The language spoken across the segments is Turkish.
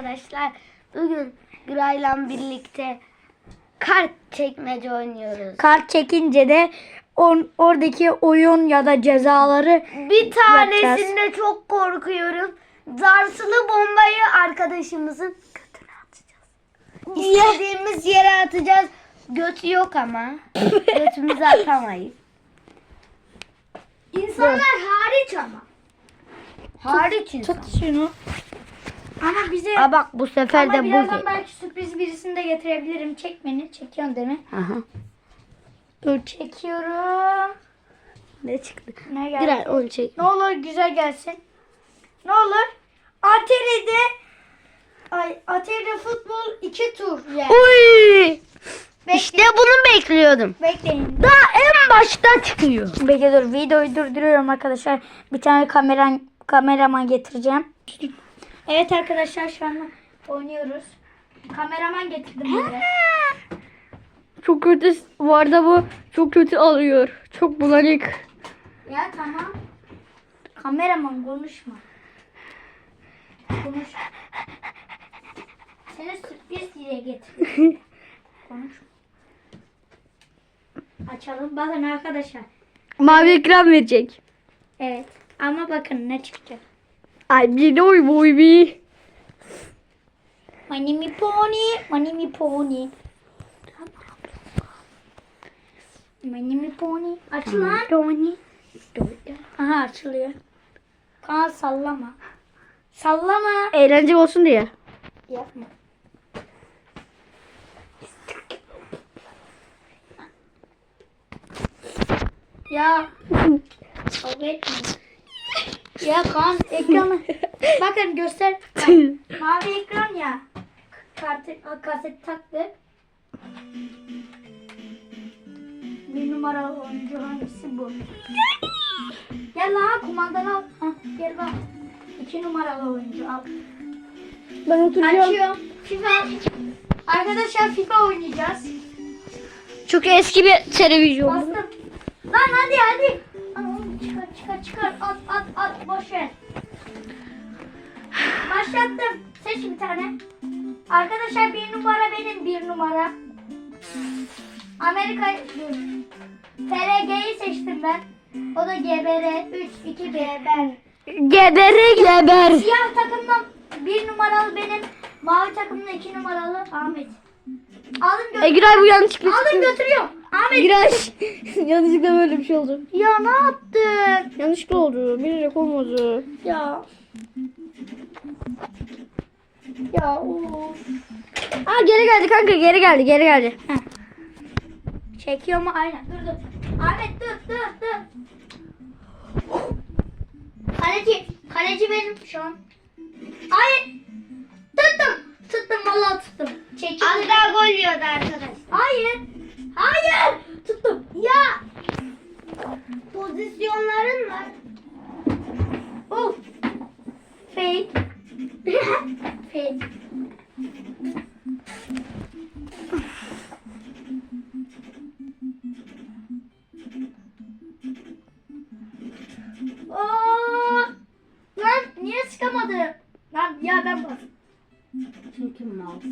Arkadaşlar bugün Güray'la birlikte kart çekmece oynuyoruz. Kart çekince de on, oradaki oyun ya da cezaları Bir tanesinde çok korkuyorum. Zarsılı bombayı arkadaşımızın götüne atacağız. İstediğimiz yere atacağız. Götü yok ama. Götümüzü atamayız. İnsanlar hariç ama. Hariç insan. tut şunu. Ama bize Aa bak bu sefer ama de bu. birazdan ge- belki sürpriz birisini de getirebilirim. Çek beni. Çekiyorsun değil mi? Aha. Dur çekiyorum. Ne çıktı? Ne geldi? Güray onu çek. Ne olur güzel gelsin. Ne olur? Atari'de Ay Atari'de futbol iki tur. Yani. Uy! İşte bunu bekliyordum. Bekleyin. Daha en başta çıkıyor. Bekle dur videoyu durduruyorum arkadaşlar. Bir tane kameran kameraman getireceğim. Evet arkadaşlar şu an oynuyoruz. Kameraman getirdim buraya. Çok kötü bu arada bu çok kötü alıyor. Çok bulanık. Ya tamam. Kameraman konuşma. Konuş. Seni sürpriz diye getir. Konuşma. Açalım. Bakın arkadaşlar. Mavi ekran verecek. Evet. Ama bakın ne çıkacak. Ay bir oy boy bir. Money me pony. Money me pony. Money me pony. Aç lan. Tony. Aha açılıyor. Kaan sallama. Sallama. Eğlence olsun diye. Yapma. Ya kavga etme. Ya kan ekranı. Bakın göster. Bak, mavi ekran ya. Kartı, kaset taktı. Bir numaralı oyuncu hangisi bu? Gel lan kumandanı al. Hah, gel bak. İki numaralı oyuncu al. Ben oturacağım. Açıyorum. FIFA. Arkadaşlar FIFA oynayacağız. Çok eski bir televizyon. Bastım. Lan hadi hadi. Çıkar çıkar çıkar. At at at boş ver. Başlattım. Seç bir tane. Arkadaşlar bir numara benim bir numara. Amerika. FRG'yi seçtim ben. O da GBR 3 2 BR. Gebere geber. Siyah takımdan bir numaralı benim. Mavi takımda iki numaralı Ahmet. Alın götür. E Güray bu yanlışlıkla. Alın götürüyorum. Ahmet. Güray. yanlışlıkla böyle bir şey oldu. Ya ne yaptın? Yanlışlıkla oldu. Bilerek olmadı. Ya. Ya of. Aa geri geldi kanka geri geldi geri geldi. Çekiyor mu? Aynen. Dur dur. Ahmet dur dur dur. Kaleci. Kaleci benim şu an. Hayır. Tuttum. Tuttum vallahi tuttum. Çekiyor. Az daha gol yiyordu arkadaş. Hayır. Tuttum. Ya. Pozisyonların var. Of. Fake. Fake. Oo! Lan niye sıkamadı? Lan ya ben bas. Çünkü mouse.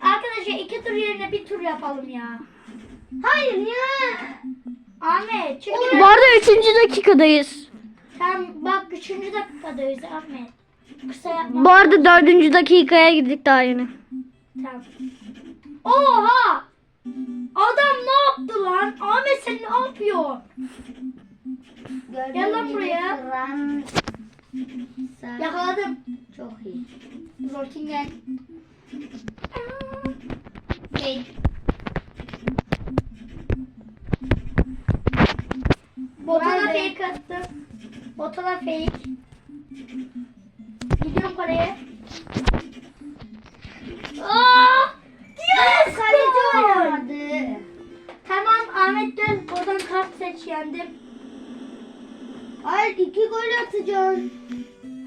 Arkadaşlar iki tur yerine bir tur yapalım ya. Hayır ya. Ahmet çünkü Bu arada 3. dakikadayız. sen bak üçüncü dakikadayız Ahmet. Kısa yapma. Bu arada 4. dakikaya girdik daha yeni. Tamam. Oha! Adam ne yaptı lan? Ahmet sen ne yapıyor? Gel lan buraya. Yakaladım. Çok iyi. Zortingen. Hey. Botana Nerede? fake attım. Botana fake. Gidiyorum kaleye. Aa! Yes! Kaleci oynamadı. Tamam Ahmet gel. Oradan kart seç yendim. Hayır iki gol atacaksın.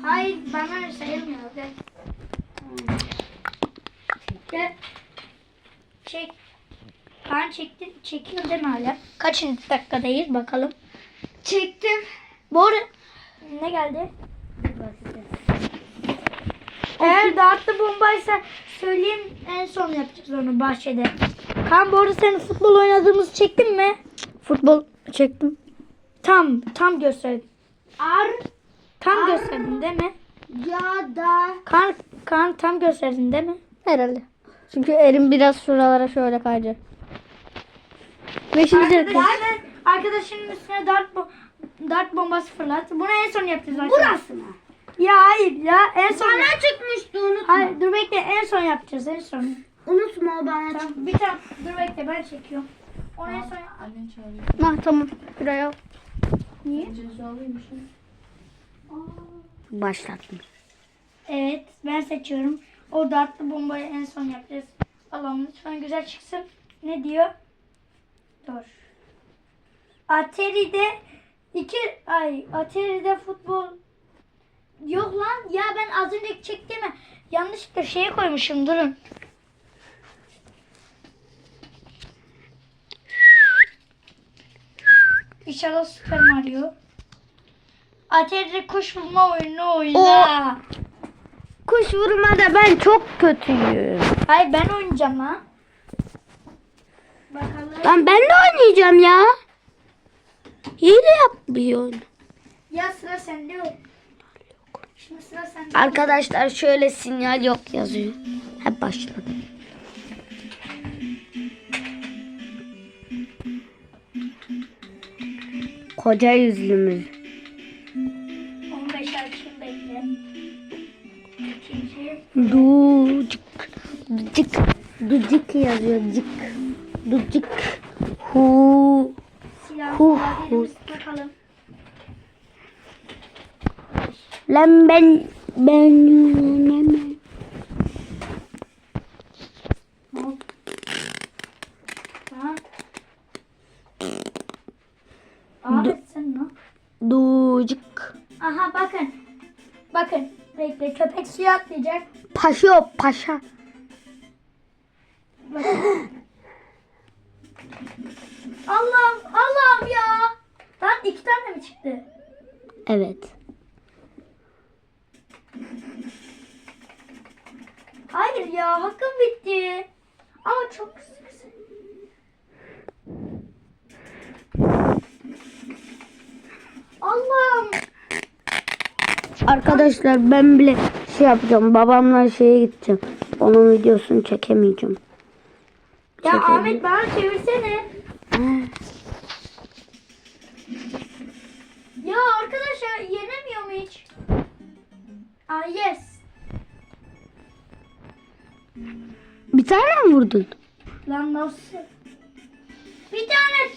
Hayır bana sayılmıyor. Gel. Gel. Çek. Ben çektim. Çekiyor değil mi hala? Kaçıncı dakikadayız bakalım. Çektim. Bu arada ne geldi? Eğer dağıtlı bombaysa söyleyeyim en son yapacağız onu bahçede. Kan bu arada senin futbol oynadığımızı çektin mi? Futbol çektim. Tam tam gösterdin. Ar Tam gösterdin değil mi? ya da Kan kan tam gösterdin değil mi? Herhalde. Çünkü elim biraz şuralara şöyle kayacak. Beşinci arkadaşının üstüne dart, bo dart bombası fırlat. Bunu en son yapacağız arkadaşlar. burası mı? Ya hayır ya en son. Bana çıkmıştı unutma. Hayır dur bekle en son yapacağız en son. Unutma o bana Tamam, bir tane dur bekle ben çekiyorum. Onu en son Ha tamam. Şuraya al. Niye? Başlattım. Evet ben seçiyorum. O dartlı bombayı en son yapacağız. Allah'ım lütfen güzel çıksın. Ne diyor? Dur. Atari'de iki ay Atari'de futbol yok lan ya ben az önce çektiğimi yanlışlıkla şeye koymuşum durun. İnşallah Super Mario. Atari'de kuş bulma oyunu oyna. Kuş vurmada ben çok kötüyüm. Hayır ben oynayacağım ha. Bakalım. Lan ben de oynayacağım ya. Hile yapmıyor. Ya sıra sende yok. Şimdi sıra sende. Arkadaşlar şöyle sinyal yok yazıyor. Hep başladı. Koca yüzlümüz. 15 açayım bekle. İkinci. Ducuk. Ducuk. Ducuk yazıyor. Cık. Ducuk. Hu. Silah Hu, klavyelerimizi takalım. Lan ben ben. Tamam. Ahmet sen ne? Ducuk. Aha bakın. Bakın. Bekle köpek suya atlayacak. Paşa paşa. Bakın. Allah'ım Allah'ım ya. Lan iki tane mi çıktı? Evet. Hayır ya hakkım bitti. Ama çok güzel. Allah'ım. Arkadaşlar ben bile şey yapacağım. Babamla şeye gideceğim. Onun videosunu çekemeyeceğim. Ya Çekelim. Ahmet bana çevirsene. Ya arkadaşlar hiç. Aa yes. Bir tane mi vurdun? Lan nasıl? Bir tane.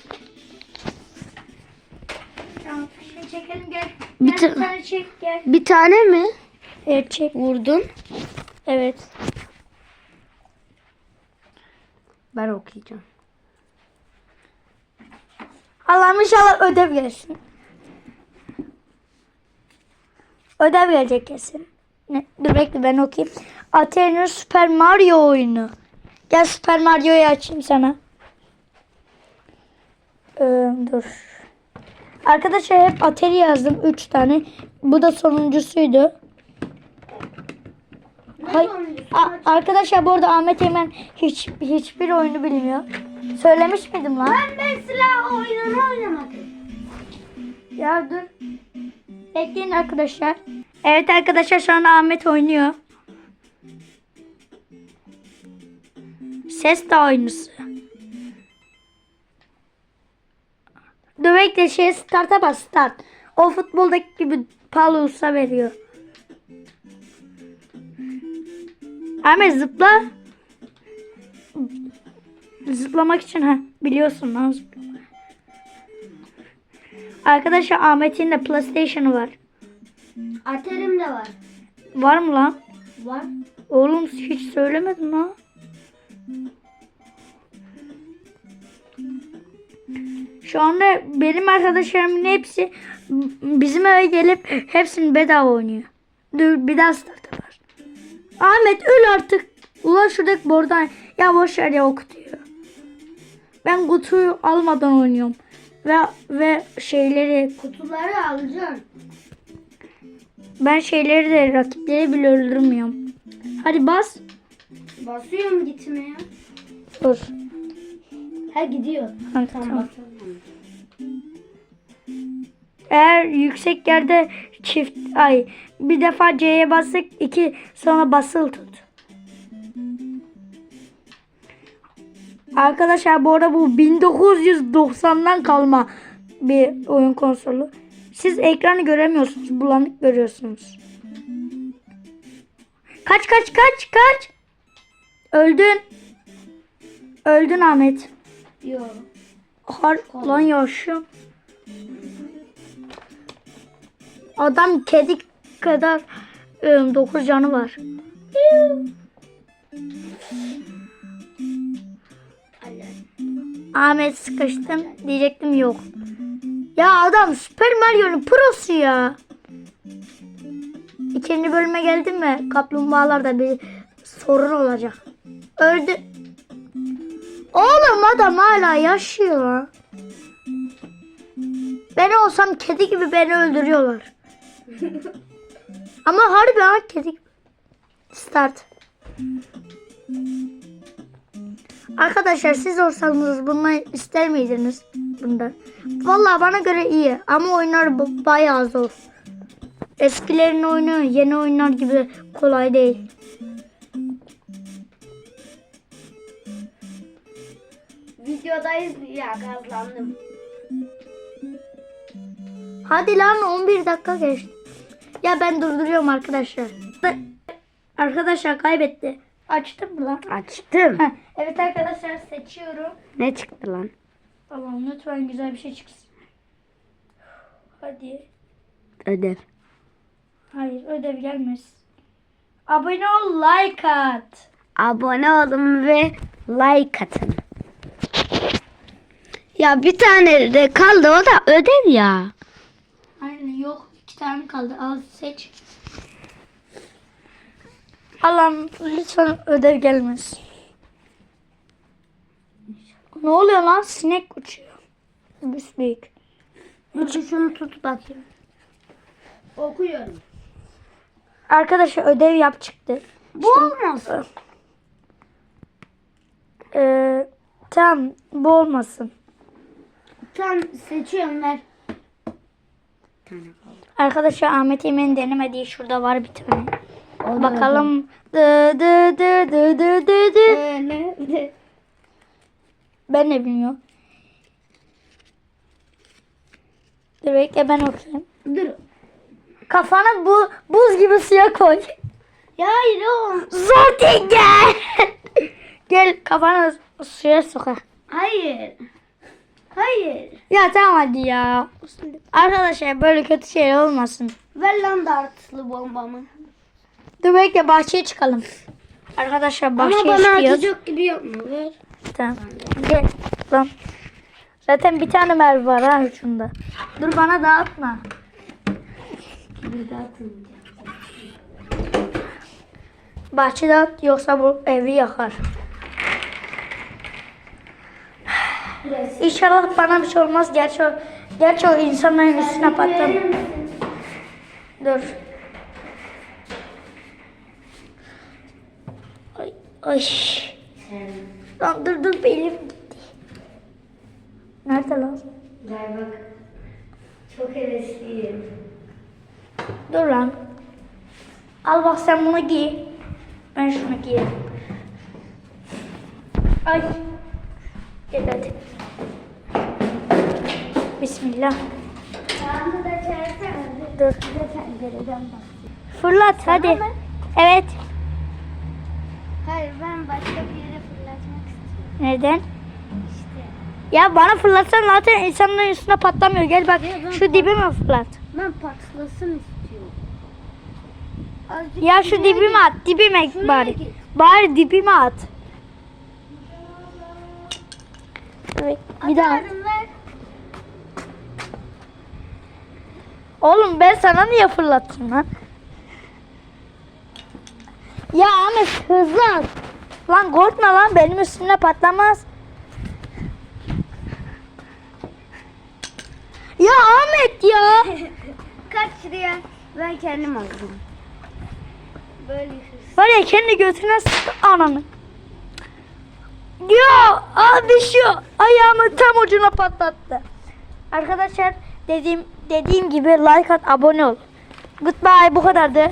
Tamam şimdi çekelim gel. Bir Gel ta- bir tane çek gel. Bir tane mi Evet çek. vurdun? Evet. Ben okuyacağım. Allah'ım inşallah ödev gelsin. Ödev gelecek kesin. Ne? Dur bekle ben okuyayım. Atari'nin Super Mario oyunu. Gel Super Mario'yu açayım sana. Ee, dur. Arkadaşlar hep Atari yazdım 3 tane. Bu da sonuncusuydu. Hay- arkadaşlar bu arada Ahmet Eymen hiç hiçbir oyunu bilmiyor. Söylemiş miydim lan? Ben silah oyununu oynamadım. Ya dur. Bekleyin arkadaşlar. Evet arkadaşlar şu anda Ahmet oynuyor. Ses de oyuncusu. Dur bekle şey start'a bas start. O futboldaki gibi palusa veriyor. Ahmet zıpla. Zıplamak için ha biliyorsun lan zıplamayı. Arkadaşlar Ahmet'in de PlayStation'ı var. Aterim de var. Var mı lan? Var. Oğlum hiç söylemedin lan. Şu anda benim arkadaşlarımın hepsi bizim eve gelip hepsini bedava oynuyor. Dur bir daha start var. Ahmet öl artık. Ulan şuradaki bordan ya boş ver ya okutuyor. Ben kutuyu almadan oynuyorum. Ve ve şeyleri Kutuları alacağım. ben şeyleri de rakipleri bile öldürmüyorum. Hadi bas. Basıyorum gitmeye. Dur. Ha gidiyor. Ha, Tamam. Eğer yüksek yerde çift ay bir defa C'ye bastık iki sonra basılı tut. Arkadaşlar bu arada bu 1990'dan kalma bir oyun konsolu. Siz ekranı göremiyorsunuz. Bulanık görüyorsunuz. Kaç kaç kaç kaç. Öldün. Öldün Ahmet. Yok. Har lan yaşıyorum. Adam kedi kadar 9 canı var. Ahmet sıkıştım diyecektim yok. Ya adam Super Mario'nun prosu ya. İkinci bölüme geldim mi kaplumbağalarda bir sorun olacak. Öldü. Oğlum adam hala yaşıyor. Ben olsam kedi gibi beni öldürüyorlar. Ama harbi ha kedi gibi. Start. Arkadaşlar siz olsanız bunu ister miydiniz? Bundan. Vallahi bana göre iyi ama oyunlar ba- bayağı zor. Eskilerin oyunu yeni oyunlar gibi kolay değil. Videodayız ya gazlandım. Hadi lan 11 dakika geçti. Ya ben durduruyorum arkadaşlar. Arkadaşlar kaybetti. Açtım mı lan? Açtım. Heh, evet arkadaşlar seçiyorum. Ne çıktı lan? Allah'ım lütfen güzel bir şey çıksın. Hadi. Ödev. Hayır ödev gelmez. Abone ol like at. Abone olun ve like atın. Ya bir tane de kaldı o da ödev ya. Aynen yok. iki tane kaldı. Al seç. Allah'ım lütfen ödev gelmez. Ne oluyor lan? Sinek uçuyor. Büyük. Hadi şunu tut bakayım. Okuyorum. Arkadaşlar ödev yap çıktı. Bu olmasın. Ee, tamam bu olmasın. Tamam seçiyorum ver. Arkadaşlar Ahmet Emin denemediği şurada var bir tane. Bakalım. Dı dı dı dı dı dı dı. Ben de bilmiyorum. Dur bekle ben okuyayım. Dur. Kafana bu buz gibi suya koy. Ya hayır o. Zorti gel. gel kafanı suya soka. Hayır. Hayır. Ya tamam hadi ya. Arkadaşlar böyle kötü şey olmasın. Ver lan dartlı bombamı. Dur bekle bahçeye çıkalım. Arkadaşlar bahçeye Ama bana çıkıyoruz. atacak gibi yapma. Ver. Tamam. Gel. Lan. Zaten bir tane mermi var ha ucunda. Dur bana dağıtma. Bir daha atın. Bahçede at yoksa bu evi yakar. İnşallah bana bir şey olmaz. Gerçi o, gerçi o insanların üstüne patlar. Dur. Ay, ay. Lan dur dur belim gitti. Nerede lan? Ver bak. Çok hevesliyim. Dur lan. Al bak sen bunu giy. Ben şunu giyerim. Ay. Gel hadi. Bismillah.Ağzını da çevirsene. Dur. Fırlat hadi. mı? Evet. Hayır ben başka bir yere fırlatmak istiyorum. Neden? İşte. Ya bana fırlatsan zaten insanların üstüne patlamıyor. Gel bak Ya şu dibime fırlat. Ben patlasın istiyorum. Azıcık Ya şu dibime git. at. Dibime Şuraya bari. git. Bari dibime at. Evet, bir daha. Oğlum ben sana niye fırlattım lan? Ya Ahmet hızlı at. Lan korkma lan benim üstüne patlamaz. Ya Ahmet ya. Kaç şuraya. Ben kendim aldım. Böyle. Var ya kendi götüne sıktı ananı. Ya abi şu ayağımı tam ucuna patlattı. Arkadaşlar dediğim dediğim gibi like at abone ol. Goodbye bu kadardı.